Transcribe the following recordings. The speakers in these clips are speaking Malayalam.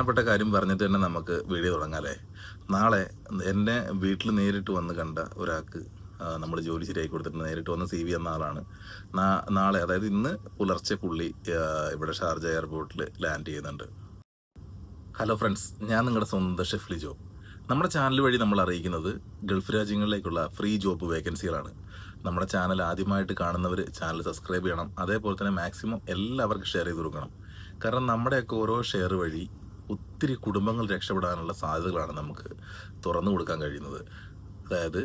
പ്രധാനപ്പെട്ട കാര്യം പറഞ്ഞിട്ട് തന്നെ നമുക്ക് വീഡിയോ തുടങ്ങാല്ലേ? നാളെ എന്നെ വീട്ടിൽ നേരിട്ട് വന്ന് കണ്ട ഒരാൾക്ക് നമ്മൾ ജോലി ശരിയാക്കി കൊടുത്തിട്ട് നേരിട്ട് വന്ന് സി വി എന്ന ആളാണ്. നാളെ അതായത് ഇന്ന് പുലർച്ചെ പുള്ളി ഇവിടെ ഷാർജ എയർപോർട്ടിൽ ലാൻഡ് ചെയ്യുന്നുണ്ട്. ഹലോ ഫ്രണ്ട്സ് ഞാൻ നിങ്ങളുടെ സ്വന്തം ഷെഫ് ലിജോ നമ്മുടെ ചാനൽ വഴി നമ്മൾ അറിയിക്കുന്നത് ഗൾഫ് രാജ്യങ്ങളിലേക്കുള്ള ഫ്രീ ജോബ് വേക്കൻസികളാണ്. നമ്മുടെ ചാനൽ ആദ്യമായിട്ട് കാണുന്നവർ ചാനൽ സബ്സ്ക്രൈബ് ചെയ്യണം. അതേപോലെ തന്നെ മാക്സിമം എല്ലാവർക്കും ഷെയർ ചെയ്ത് കൊടുക്കണം. കാരണം നമ്മുടെയൊക്കെ ഓരോ ഷെയർ വഴി ഒത്തിരി കുടുംബങ്ങൾ രക്ഷപ്പെടാനുള്ള സാധ്യതകളാണ് നമുക്ക് തുറന്നു കൊടുക്കാൻ കഴിയുന്നത്. അതായത്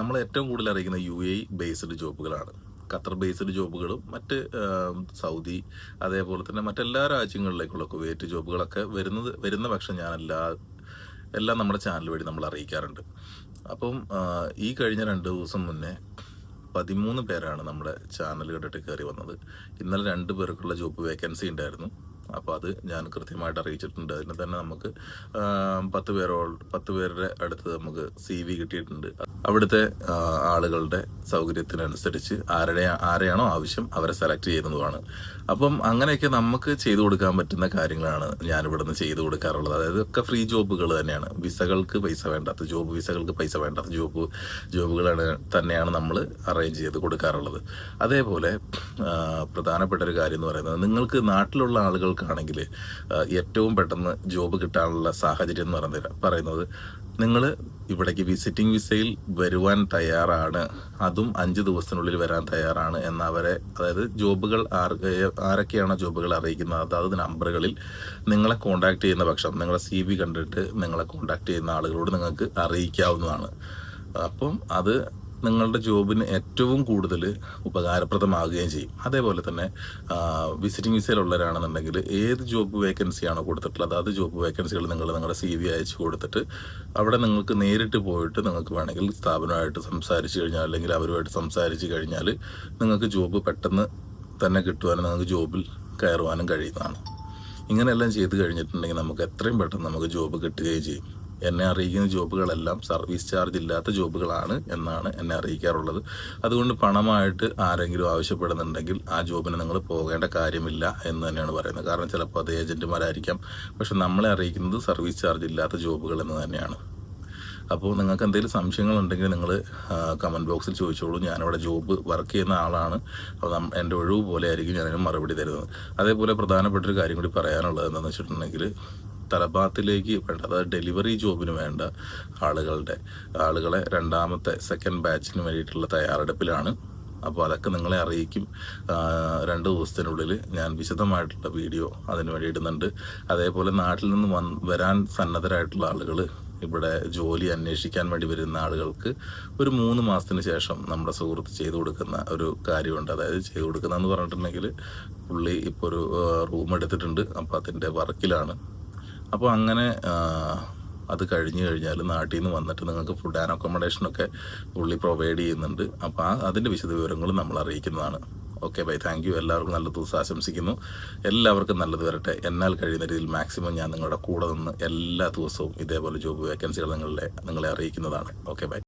നമ്മൾ ഏറ്റവും കൂടുതൽ അറിയിക്കുന്ന യു എ ബേസ്ഡ് ജോബുകളാണ്. ഖത്തർ ബേസ്ഡ് ജോബുകളും മറ്റ് സൗദി അതേപോലെ തന്നെ മറ്റെല്ലാ രാജ്യങ്ങളിലേക്കുള്ള കുവൈറ്റ് ജോബുകളൊക്കെ വരുന്നത് വരുന്ന പക്ഷം ഞാൻ എല്ലാ എല്ലാം നമ്മുടെ ചാനൽ വഴി നമ്മൾ അറിയിക്കാറുണ്ട്. അപ്പം ഈ കഴിഞ്ഞ രണ്ട് ദിവസം മുന്നേ പതിമൂന്ന് പേരാണ് നമ്മുടെ ചാനൽ കണ്ടിട്ട് കയറി വന്നത്. ഇന്നലെ രണ്ട് പേർക്കുള്ള ജോബ് വേക്കൻസി ഉണ്ടായിരുന്നു. അപ്പോൾ അത് ഞാൻ കൃത്യമായിട്ട് അറിയിച്ചിട്ടുണ്ട്. അതിന് തന്നെ നമുക്ക് പത്ത് പേരോ പത്ത് പേരുടെ അടുത്ത് നമുക്ക് സി വി കിട്ടിയിട്ടുണ്ട്. അവിടുത്തെ ആളുകളുടെ സൗകര്യത്തിനനുസരിച്ച് ആരുടെ ആരെയാണോ ആവശ്യം അവരെ സെലക്ട് ചെയ്യുന്നതുമാണ്. അപ്പം അങ്ങനെയൊക്കെ നമുക്ക് ചെയ്തു കൊടുക്കാൻ പറ്റുന്ന കാര്യങ്ങളാണ് ഞാൻ ഇവിടുന്ന് ചെയ്തു കൊടുക്കാറുള്ളത്. അതായത് ഒക്കെ ഫ്രീ ജോബുകൾ തന്നെയാണ്. വിസകൾക്ക് പൈസ വേണ്ടാത്ത ജോബ് വിസകൾക്ക് പൈസ വേണ്ടാത്ത ജോബ് ജോബുകളാണ് തന്നെയാണ് നമ്മൾ അറേഞ്ച് ചെയ്ത് കൊടുക്കാറുള്ളത്. അതേപോലെ പ്രധാനപ്പെട്ട ഒരു കാര്യം എന്ന് പറയുന്നത് നിങ്ങൾക്ക് നാട്ടിലുള്ള ആളുകൾക്കാണെങ്കിൽ ഏറ്റവും പെട്ടെന്ന് ജോബ് കിട്ടാനുള്ള സാഹചര്യം എന്ന് പറയുന്നത് പറയുന്നത് നിങ്ങൾ ഇവിടേക്ക് വിസിറ്റിംഗ് വിസയിൽ വരുവാൻ തയ്യാറാണ്. അതും അഞ്ച് ദിവസത്തിനുള്ളിൽ വരാൻ തയ്യാറാണ് എന്നവരെ അതായത് ജോബുകൾ ആരൊക്കെയാണോ ജോബുകൾ അറിയിക്കുന്നത് അതായത് നമ്പറുകളിൽ നിങ്ങളെ കോൺടാക്ട് ചെയ്യുന്ന പക്ഷം നിങ്ങളെ സി കണ്ടിട്ട് നിങ്ങളെ കോൺടാക്ട് ചെയ്യുന്ന ആളുകളോട് നിങ്ങൾക്ക് അറിയിക്കാവുന്നതാണ്. അപ്പം അത് നിങ്ങളുടെ ജോബിന് ഏറ്റവും കൂടുതൽ ഉപകാരപ്രദമാകുകയും ചെയ്യും. അതേപോലെ തന്നെ വിസിറ്റിംഗ് വിസയിലുള്ളവരാണെന്നുണ്ടെങ്കിൽ ഏത് ജോബ് വേക്കൻസിയാണോ കൊടുത്തിട്ടുള്ളത് അത് ജോബ് വേക്കൻസികൾ നിങ്ങൾ നിങ്ങളുടെ സി വി അയച്ചു കൊടുത്തിട്ട് അവിടെ നിങ്ങൾക്ക് നേരിട്ട് പോയിട്ട് നിങ്ങൾക്ക് വേണമെങ്കിൽ സ്ഥാപനമായിട്ട് സംസാരിച്ച് കഴിഞ്ഞാൽ അല്ലെങ്കിൽ അവരുമായിട്ട് സംസാരിച്ച് കഴിഞ്ഞാൽ നിങ്ങൾക്ക് ജോബ് പെട്ടെന്ന് തന്നെ കിട്ടുവാനും നിങ്ങൾക്ക് ജോബിൽ കയറുവാനും കഴിയുന്നതാണ്. ഇങ്ങനെയെല്ലാം ചെയ്ത് കഴിഞ്ഞിട്ടുണ്ടെങ്കിൽ നമുക്ക് എത്രയും പെട്ടെന്ന് നമുക്ക് ജോബ് കിട്ടുകയും ചെയ്യും. എന്നെ അറിയിക്കുന്ന ജോബുകളെല്ലാം സർവീസ് ചാർജ് ഇല്ലാത്ത ജോബുകളാണ് എന്നാണ് എന്നെ അറിയിക്കാറുള്ളത്. അതുകൊണ്ട് പണമായിട്ട് ആരെങ്കിലും ആവശ്യപ്പെടുന്നുണ്ടെങ്കിൽ ആ ജോബിന് നിങ്ങൾ പോകേണ്ട കാര്യമില്ല എന്ന് തന്നെയാണ് പറയുന്നത്. കാരണം ചിലപ്പോൾ അത് ഏജന്റുമാരായിരിക്കാം. പക്ഷെ നമ്മളെ അറിയിക്കുന്നത് സർവീസ് ചാർജ് ഇല്ലാത്ത ജോബുകൾ എന്ന് തന്നെയാണ്. അപ്പോൾ നിങ്ങൾക്ക് എന്തെങ്കിലും സംശയങ്ങളുണ്ടെങ്കിൽ നിങ്ങൾ കമന്റ് ബോക്സിൽ ചോദിച്ചോളൂ. ഞാനിവിടെ ജോബ് വർക്ക് ചെയ്യുന്ന ആളാണ്. അപ്പോൾ എന്റെ ഒഴിവ് പോലെ ആയിരിക്കും ഞാനതിന് മറുപടി തരുന്നത്. അതേപോലെ പ്രധാനപ്പെട്ട ഒരു കാര്യം കൂടി പറയാനുള്ളത് എന്താണെന്ന് വെച്ചിട്ടുണ്ടെങ്കിൽ തലബാത്തിലേക്ക് വേണ്ട അതായത് ഡെലിവറി ജോബിന് വേണ്ട ആളുകളുടെ ആളുകളെ രണ്ടാമത്തെ സെക്കൻഡ് ബാച്ചിന് വേണ്ടിയിട്ടുള്ള തയ്യാറെടുപ്പിലാണ്. അപ്പോൾ അതൊക്കെ നിങ്ങളെ അറിയിക്കും. രണ്ട് ദിവസത്തിനുള്ളിൽ ഞാൻ വിശദമായിട്ടുള്ള വീഡിയോ അതിന് വേണ്ടി ഇടുന്നുണ്ട്. അതേപോലെ നാട്ടിൽ നിന്ന് വൻ വരാൻ സന്നദ്ധരായിട്ടുള്ള ആളുകൾ ഇവിടെ ജോലി അന്വേഷിക്കാൻ വേണ്ടി വരുന്ന ആളുകൾക്ക് ഒരു മൂന്ന് മാസത്തിന് ശേഷം നമ്മുടെ സുഹൃത്ത് ചെയ്തു കൊടുക്കുന്ന ഒരു കാര്യമുണ്ട്. അതായത് ചെയ്തു കൊടുക്കുന്നതെന്ന് പറഞ്ഞിട്ടുണ്ടെങ്കിൽ പുള്ളി ഇപ്പോൾ ഒരു റൂം എടുത്തിട്ടുണ്ട്. അപ്പോൾ അതിന്റെ വർക്കിലാണ്. അപ്പോൾ അങ്ങനെ അത് കഴിഞ്ഞു കഴിഞ്ഞാൽ നാട്ടിൽ നിന്ന് വന്നിട്ട് നിങ്ങൾക്ക് ഫുഡ് ആൻഡ് അക്കോമഡേഷനൊക്കെ പുള്ളി പ്രൊവൈഡ് ചെയ്യുന്നുണ്ട്. അപ്പോൾ ആ അതിന്റെ വിശദ വിവരങ്ങൾ നമ്മൾ അറിയിക്കുന്നതാണ്. ഓക്കെ ബൈ താങ്ക് യു എല്ലാവർക്കും നല്ല ദിവസം ആശംസിക്കുന്നു. എല്ലാവർക്കും നല്ലത് വരട്ടെ. എന്നാൽ കഴിയുന്ന രീതിയിൽ മാക്സിമം ഞാൻ നിങ്ങളുടെ കൂടെ നിന്ന് എല്ലാ ദിവസവും ഇതേപോലെ ജോബ് വേക്കൻസികൾ നിങ്ങളെ നിങ്ങളെ അറിയിക്കുന്നതാണ്. Okay by